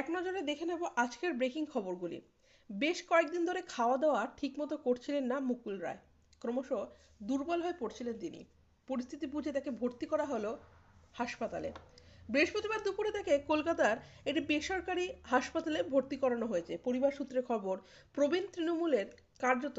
এক নজরে দেখে নেব আজকের ব্রেকিং খবরগুলি। বেশ কয়েকদিন ধরে খাওয়া দাওয়া ঠিকমতো করছিলেন না মুকুল রায়। ক্রমশ দুর্বল হয়ে পড়ছিলেন তিনি। পরিস্থিতি বুঝে তাকে ভর্তি করা হলো হাসপাতালে। বৃহস্পতিবার দুপুরে তাকে কলকাতার একটি বেসরকারি হাসপাতালে ভর্তি করানো হয়েছে। পরিবার সূত্রে খবর, প্রবীণ তৃণমূলের কার্যত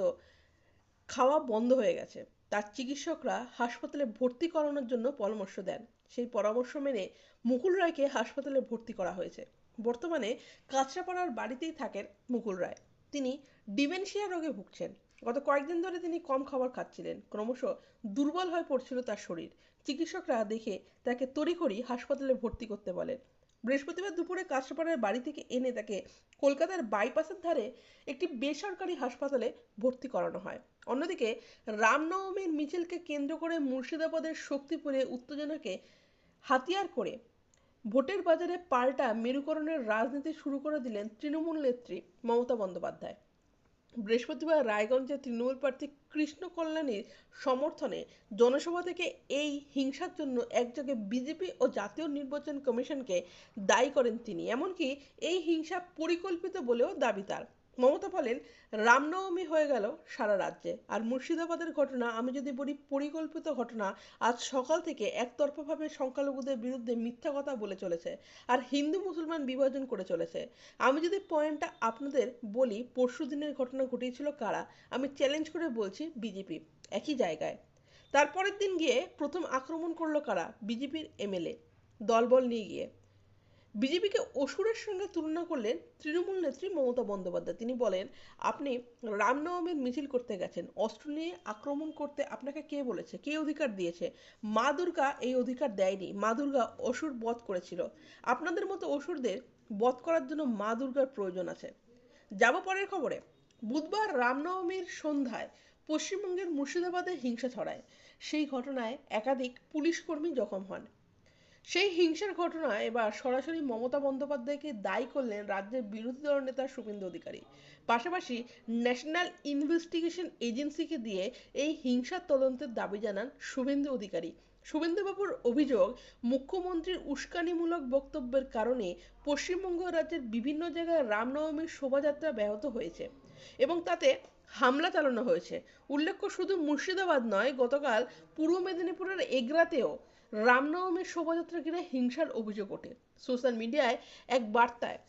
খাওয়া বন্ধ হয়ে গেছে। তার চিকিৎসকরা হাসপাতালে ভর্তি করানোর জন্য পরামর্শ দেন। সেই পরামর্শ মেনে মুকুল রায়কে হাসপাতালে ভর্তি করা হয়েছে। বর্তমানে কাঁচরাপাড়ার বাড়িতেই থাকেন মুকুল রায়। তিনি ডিমেনশিয়া রোগে ভুগছেন। গত কয়েকদিন ধরে তিনি কম খাবার খাচ্ছিলেন। ক্রমশ দুর্বল হয়ে পড়ছিল তার শরীর। চিকিৎসকরা দেখে তাকে তড়িঘড়ি হাসপাতালে ভর্তি করতে বলেন। বৃহস্পতিবার দুপুরে কাঁচরাপাড়ার বাড়ি থেকে এনে তাকে কলকাতার বাইপাসের ধারে একটি বেসরকারি হাসপাতালে ভর্তি করানো হয়। অন্যদিকে রামনবমীর মিছিলকে কেন্দ্র করে মুর্শিদাবাদের শক্তিপুরে উত্তেজনাকে হাতিয়ার করে ভোটের বাজারে পাল্টা মেরুকরণের রাজনীতি শুরু করে দিলেন তৃণমূল নেত্রী মমতা বন্দ্যোপাধ্যায়। বৃহস্পতিবার রায়গঞ্জে তৃণমূল প্রার্থী কৃষ্ণ কল্যাণীর সমর্থনে জনসভা থেকে এই হিংসার জন্য একযোগে বিজেপি ও জাতীয় নির্বাচন কমিশনকে দায়ী করেন তিনি। এমনকি এই হিংসা পরিকল্পিত বলেও দাবি তার। মমতা বলেন, রামনবমী হয়ে গেল সারা রাজ্যে। আর মুর্শিদাবাদের ঘটনা, আমি যদি বলি পরিকল্পিত ঘটনা, আজ সকাল থেকে একতরফাভাবে সংখ্যালঘুদের বিরুদ্ধে মিথ্যা কথা বলে চলেছে আর হিন্দু মুসলমান বিভাজন করে চলেছে। আমি যদি পয়েন্টটা আপনাদের বলি, পরশু দিনের ঘটনা ঘটিয়েছিল কারা, আমি চ্যালেঞ্জ করে বলছি বিজেপি একই জায়গায়। তারপরের দিন গিয়ে প্রথম আক্রমণ করল কারা বিজেপির এমএলএ দলবল নিয়ে গিয়ে। বিজেপিকে অসুরের সঙ্গে তুলনা করলেন তৃণমূল নেত্রী মমতা বন্দ্যোপাধ্যায়। তিনি বলেন, আপনি রামনবমীর মিছিল করতে গেছেন, অস্ত্র নিয়ে আক্রমণ করতে আপনাকে কে বলেছে? কে অধিকার দিয়েছে? মা দুর্গা এই অধিকার দেয়নি। মা দুর্গা অসুর বধ করেছিল। আপনাদের মতো অসুরদের বধ করার জন্য মা দুর্গার প্রয়োজন আছে। যাব পরের খবরে। বুধবার রামনবমীর সন্ধ্যায় পশ্চিমবঙ্গের মুর্শিদাবাদে হিংসা ছড়ায়। সেই ঘটনায় একাধিক পুলিশ কর্মী জখম হন। সেই হিংসার ঘটনা এবার সরাসরি মমতা বন্দ্যোপাধ্যায়কে দায়ী করলেন রাজ্যের বিরোধী দল নেতা শুভেন্দু অধিকারী। পাশাপাশি ন্যাশনাল ইনভেস্টিগেশন এজেন্সিকে দিয়ে এই হিংসার তদন্তের দাবি জানান শুভেন্দু অধিকারী। শুভেন্দুবাবুর অভিযোগ, মুখ্যমন্ত্রীর উস্কানিমূলক বক্তব্যের কারণে পশ্চিমবঙ্গ রাজ্যের বিভিন্ন জায়গায় রামনবমীর শোভাযাত্রা ব্যাহত হয়েছে এবং তাতে হামলা চালানো হয়েছে। উল্লেখ্য, শুধু মুর্শিদাবাদ নয়, গতকাল পূর্ব মেদিনীপুরের এগরাতেও রামনবমীর শোভাযাত্রা ঘিরে হিংসার অভিযোগ ওঠে। সোশ্যাল মিডিয়ায় এক বার্তায়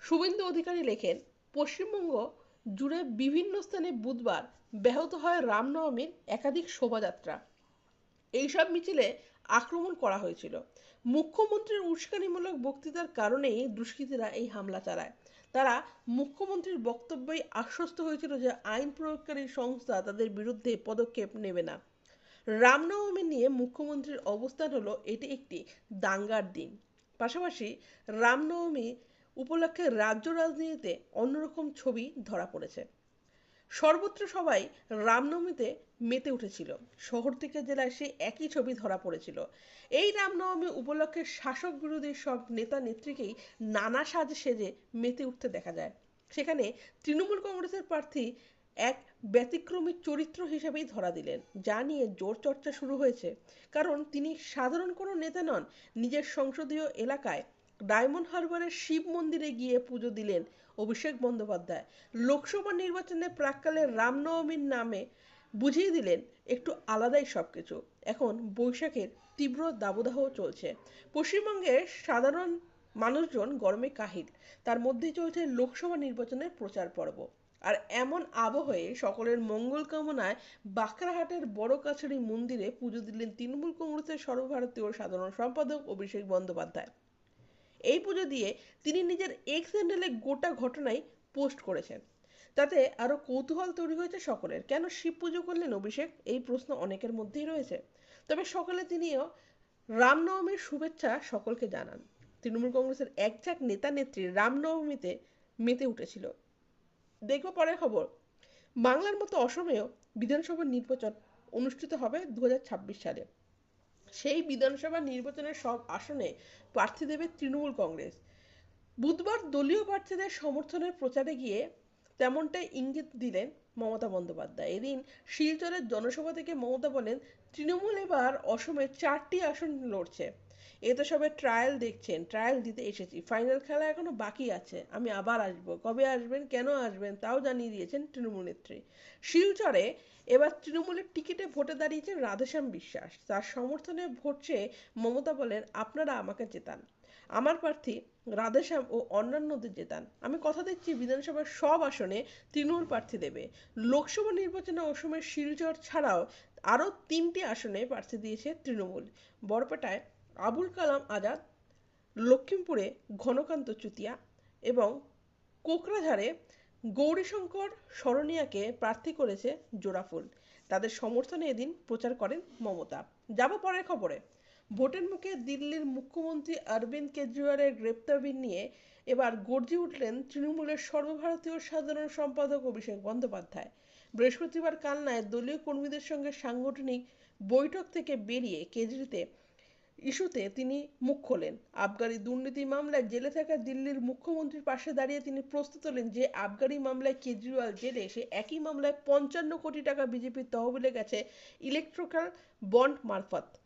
শুভেন্দু অধিকারী লেখেন, পশ্চিমবঙ্গ জুড়ে বিভিন্ন স্থানে বুধবার ব্যাহত হয় রামনবমীর একাধিক শোভাযাত্রা। এইসব মিছিলে আক্রমণ করা হয়েছিল। মুখ্যমন্ত্রীর উস্কানিমূলক বক্তৃতার কারণেই দুষ্কৃতীরা এই হামলা চালায়। তারা মুখ্যমন্ত্রীর বক্তব্যই আশ্বস্ত হয়েছিল যে আইন প্রয়োগকারী সংস্থা তাদের বিরুদ্ধে পদক্ষেপ নেবে না। রামনবমী নিয়ে মুখ্যমন্ত্রীর অবস্থান হলো এটি একটি দাঙ্গার দিন। পাশাপাশি রামনবমী উপলক্ষে রাজ্য রাজনীতিতে অন্যরকম ছবি ধরা পড়েছে। সর্বত্র সবাই রামনবমীতে মেতে উঠেছিল। শহর থেকে জেলায় সে একই ছবি ধরা পড়েছিল। এই রামনবমী উপলক্ষে শাসক বিরোধী সব নেতা নেত্রীকেই নানা সাজ সেজে মেতে উঠতে দেখা যায়। সেখানে তৃণমূল কংগ্রেসের প্রার্থী এক ব্যতিক্রমী চরিত্র হিসেবেই ধরা দিলেন, যা নিয়ে জোর চর্চা শুরু হয়েছে। কারণ তিনি সাধারণ কোনো নেতা নন, নিজের সংসদীয় এলাকায় ডায়মন্ড হারবারের শিব মন্দিরে গিয়ে পুজো দিলেন অভিষেক বন্দ্যোপাধ্যায়। লোকসভা নির্বাচনে প্রাককালে রামনবমীর নামে বুঝিয়ে দিলেন একটু আলাদাই সবকিছু। এখন বৈশাখের তীব্র দাবদাহ চলছে। পশ্চিমবঙ্গের সাধারণ মানুষজন গরমে কাহিল। তার মধ্যে চলছে লোকসভা নির্বাচনের প্রচার পর্ব। আর এমন আবহে সকলের মঙ্গল কামনায় বাঁকড়াহাটের বড় কাছারি মন্দিরে পুজো দিলেন তৃণমূল কংগ্রেসের সর্বভারতীয় সাধারণ সম্পাদক অভিষেক বন্দ্যোপাধ্যায়। এই পুজো দিয়ে তিনি নিজের এক্স হ্যান্ডেলে গোটা ঘটনাই পোস্ট করেছেন। তাতে আরও কৌতূহল তৈরি হয়েছে সকলের। কেন শিব পুজো করলেন অভিষেক? এই প্রশ্ন অনেকের মধ্যেই রয়েছে। তবে সকালে তিনিও রামনবমীর শুভেচ্ছা সকলকে জানান। তৃণমূল কংগ্রেসের এক ঝাঁক নেতা নেত্রী রামনবমীতে মেতে উঠেছিল। দেখব পরের খবর। বাংলার মতো অসমেও বিধানসভা নির্বাচন অনুষ্ঠিত হবে দুহাজার ছাব্বিশ সালে। সেই বিধানসভা নির্বাচনের সব আসনে প্রার্থী দেবে তৃণমূল কংগ্রেস। বুধবার দলীয় প্রার্থীদের সমর্থনের প্রচারে গিয়ে তেমনটাই ইঙ্গিত দিলেন মমতা বন্দ্যোপাধ্যায়। এদিন শিলচরের জনসভা থেকে মমতা বলেন, তৃণমূল এবার অসমে চারটি আসন লড়ছে। এ তো সবে ট্রায়াল দেখছেন ট্রায়াল দিতে এসেছি ফাইনাল খেলা এখনও বাকি আছে, আমি আবার আসব, কবে আসবেন, কেন আসবেন, তাও জানিয়ে দিয়েছেন তৃণমূল নেত্রী। শিলচরে এবার তৃণমূলের টিকিটে ভোটে দাঁড়িয়েছেন রাধেশ্যাম বিশ্বাস, তার সমর্থনে ভোট চেয়ে মমতা বলেন, আপনারা আমাকে জেতান, আমার প্রার্থী রাধেশ্যাম ও অন্যান্যদের জেতান, আমি কথা দিচ্ছি বিধানসভার সব আসনে তৃণমূল প্রার্থী দেবে। লোকসভা নির্বাচনে অসমের শিলচর ছাড়াও আরও তিনটি আসনে প্রার্থী দিয়েছে তৃণমূল। বরপেটায় আবুল কালাম আজাদ লক্ষ্মীমপুরে ঘনকান্ত চুতিয়া এবং কোকরাঝাড়ে গৌরীশঙ্কর স্মরণিয়াকে প্রার্থী করেছে জোড়াফুল। তাদের সমর্থনে এদিন প্রচার করেন মমতা। যাব পরের খবরে। ভোটের মুখে দিল্লির মুখ্যমন্ত্রী অরবিন্দ কেজরিওয়ালের গ্রেপ্তার নিয়ে এবার গর্জে উঠলেন তৃণমূলের সর্বভারতীয় সাধারণ সম্পাদক অভিষেক বন্দ্যোপাধ্যায়। বৃহস্পতিবার কালনায় দলীয় কর্মীদের সঙ্গে সাংগঠনিক বৈঠক থেকে বেরিয়ে কেজরিতে ইস্যুতে তিনি মুখ খোলেন। আবগারি দুর্নীতি মামলায় জেলে থাকা দিল্লির মুখ্যমন্ত্রীর পাশে দাঁড়িয়ে তিনি প্রস্তুত হলেন যে, আবগারি মামলায় কেজরিওয়াল জেলে সে একই মামলায় পঞ্চান্ন কোটি টাকা বিজেপির তহবিলে গেছে ইলেকট্রিক্যাল বন্ড মারফত।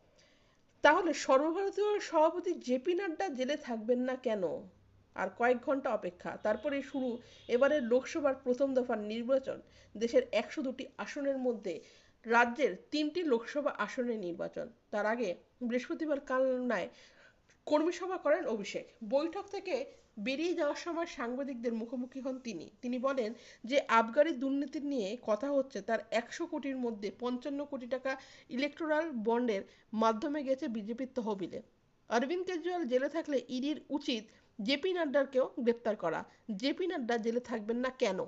তাহলে সর্বভারতীয় সভাপতি জেপি নাড্ডা জেলে থাকবেন না কেন? আর কয়েক ঘণ্টা অপেক্ষা তারপরে শুরু। এবারের লোকসভার প্রথম দফার নির্বাচন, দেশের একশো দুটি আসনের মধ্যে রাজ্যের তিনটি লোকসভা আসনের নির্বাচন। তার আগে বৃহস্পতিবার কালনায় কর্মী সভা করেন অভিষেক। বৈঠক থেকে বেরিয়ে যাওয়ার সময় সাংবাদিকদের মুখোমুখি হন তিনি। তিনি বলেন যে, আবগারি দুর্নীতি নিয়ে কথা হচ্ছে, তার একশো কোটির মধ্যে পঞ্চান্ন কোটি টাকা ইলেকটোরাল বন্ডের মাধ্যমে গেছে বিজেপির তহবিলে। অরবিন্দ কেজরিওয়াল জেলে থাকলে ইডির উচিত জেপি নাড্ডারকেও গ্রেপ্তার করা। জেপি নাড্ডা জেলে থাকবেন না কেন?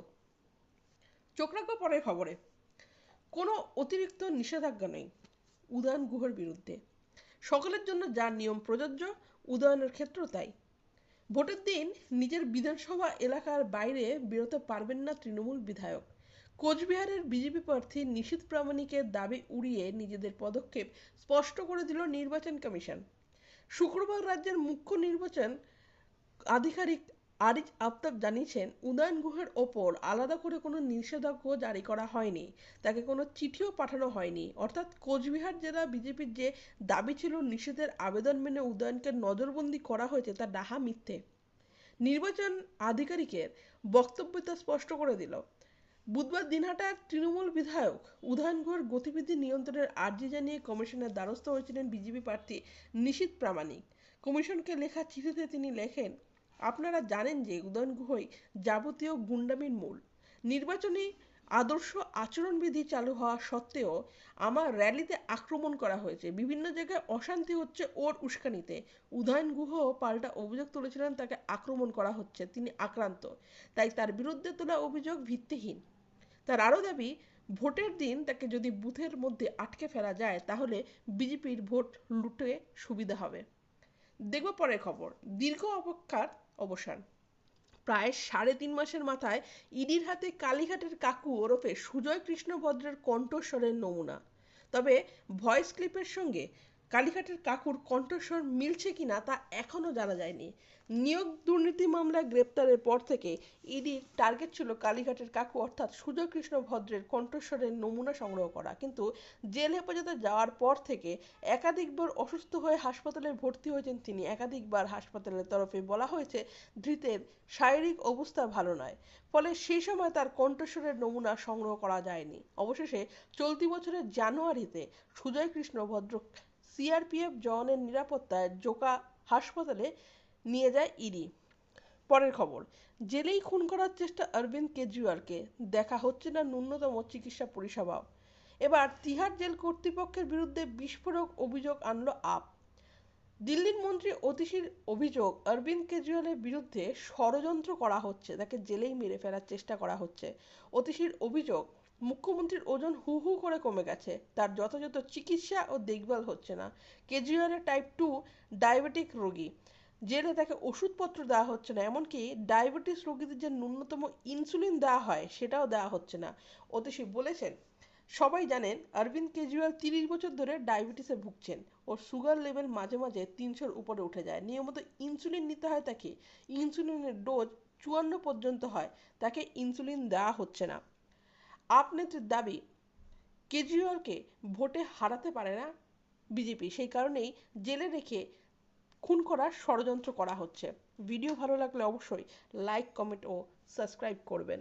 চোখ রাখব পরের খবরে। কোনো অতিরিক্ত নিষেধাজ্ঞা নেই উদয়ন গুহর বিরুদ্ধে। সকলের জন্য যা নিয়ম প্রযোজ্য, উদয়নের ক্ষেত্রেও তাই। ভোটের দিন নিজের বিধানসভা এলাকার বাইরে বেরোতে পারবেন না তৃণমূল বিধায়ক। কোচবিহারের বিজেপি প্রার্থী নিশীত প্রামাণিকের দাবি উড়িয়ে নিজেদের পদক্ষেপ স্পষ্ট করে দিল নির্বাচন কমিশন। শুক্রবার রাজ্যের মুখ্য নির্বাচন আধিকারিক আরিজ আফতাব জানিয়েছেন, উদয়ন গুহের ওপর আলাদা করে কোনো নিষেধাজ্ঞা জারি করা হয়নি। তাকে কোনো চিঠিও পাঠানো হয়নি। অর্থাৎ কোচবিহার জেলা বিজেপির যে দাবি ছিল নিষেধের আবেদন মেনে উদয়নকে নজরবন্দি করা হয়েছে তা ডাহা মিথ্যে। নির্বাচন আধিকারিকের বক্তব্য তা স্পষ্ট করে দিল। বুধবার দিনহাটার তৃণমূল বিধায়ক উদয়ন গুহর গতিবিধি নিয়ন্ত্রণের আর্জি জানিয়ে কমিশনের দ্বারস্থ হয়েছিলেন বিজেপি প্রার্থী নিশীত প্রামাণিক। কমিশনকে লেখা চিঠিতে তিনি লেখেন আপনারা জানেন যে উদয়ন গুহই যাবতীয় গুন্ডামির মূল। নির্বাচনী আদর্শ আচরণবিধি চালু হওয়া সত্ত্বেও আমার র্যালিতে আক্রমণ করা হয়েছে। বিভিন্ন জায়গায় অশান্তি হচ্ছে, ওর উস্কানিতে। উদয়ন গুহ পাল্টা অভিযোগ তুলেছিলেন, তাকে আক্রমণ করা হচ্ছে। তিনি আক্রান্ত, তাই তার বিরুদ্ধে তোলা অভিযোগ ভিত্তিহীন। তার আরও দাবি, ভোটের দিন তাকে যদি বুথের মধ্যে আটকে ফেলা যায়, তাহলে বিজেপির ভোট লুটে সুবিধা হবে। দেখব পরের খবর। দীর্ঘ অপেক্ষার অবসান। প্রায় সাড়ে তিন মাসের মাথায় ইডির হাতে কালীঘাটের কাকু ওরফে সুজয় কৃষ্ণ ভদ্রের কণ্ঠস্বরের নমুনা। তবে ভয়েস ক্লিপের সঙ্গে কালীঘাটের কাকুর কণ্ঠস্বর মিলছে কিনা তা এখনও জানা যায়নি। নিয়োগ দুর্নীতি মামলায় গ্রেপ্তারের পর থেকে ইডির টার্গেট ছিল কালীঘাটের কাকু অর্থাৎ সুজয় কৃষ্ণ ভদ্রের কণ্ঠস্বরের নমুনা সংগ্রহ করা। কিন্তু জেল হেফাজতে যাওয়ার পর থেকে একাধিকবার অসুস্থ হয়ে হাসপাতালে ভর্তি হয়েছেন তিনি। একাধিকবার হাসপাতালের তরফে বলা হয়েছে, ধৃতের শারীরিক অবস্থা ভালো নয়। ফলে সেই সময় তার কণ্ঠস্বরের নমুনা সংগ্রহ করা যায়নি। অবশেষে চলতি বছরের জানুয়ারিতে সুজয় কৃষ্ণ ভদ্র সিআরপিএফ জওয়ানের নিরাপত্তায় জোকা হাসপাতালে নিয়ে যায় ইডি। পরের খবর, জেলেই খুন করার চেষ্টা অরবিন্দ কেজরিওয়ালকে, দেখা হচ্ছে না ন্যূনতম চিকিৎসা পরিষেবাও এবার তিহার জেল কর্তৃপক্ষের বিরুদ্ধে বিস্ফোরক অভিযোগ আনলো আপ। দিল্লির মন্ত্রী অতিশীর অভিযোগ, অরবিন্দ কেজরিওয়ালের বিরুদ্ধে ষড়যন্ত্র করা হচ্ছে, তাকে জেলেই মেরে ফেলার চেষ্টা করা হচ্ছে। অতিশীর অভিযোগ মুখ্যমন্ত্রীর ওজন হু হু করে কমে গেছে। তার যথাযথ চিকিৎসা ও দেখভাল হচ্ছে না। কেজরিওয়ালের টাইপ টু ডায়াবেটিক রোগী। জেলে তাকে ওষুধপত্র দেওয়া হচ্ছে না, এমনকি ডায়াবেটিস রোগীদের যে ন্যূনতম ইনসুলিন দেওয়া হয়, সেটাও দেওয়া হচ্ছে না। অতিশী বলেছেন, সবাই জানেন অরবিন্দ কেজরিওয়াল তিরিশ বছর ধরে ডায়াবেটিসে ভুগছেন। ওর সুগার লেভেল মাঝে মাঝে তিনশোর উপরে উঠে যায়। নিয়মিত ইনসুলিন নিতে হয় তাকে। ইনসুলিনের ডোজ চুয়ান্ন পর্যন্ত হয়। তাকে ইনসুলিন দেওয়া হচ্ছে না। আপ নেত্রীর দাবি কেজরিওয়ালকে ভোটে হারাতে পারে না বিজেপি। সেই কারণেই জেলে রেখে খুন করার ষড়যন্ত্র করা হচ্ছে। ভিডিও ভালো লাগলে অবশ্যই লাইক কমেন্ট ও সাবস্ক্রাইব করবেন।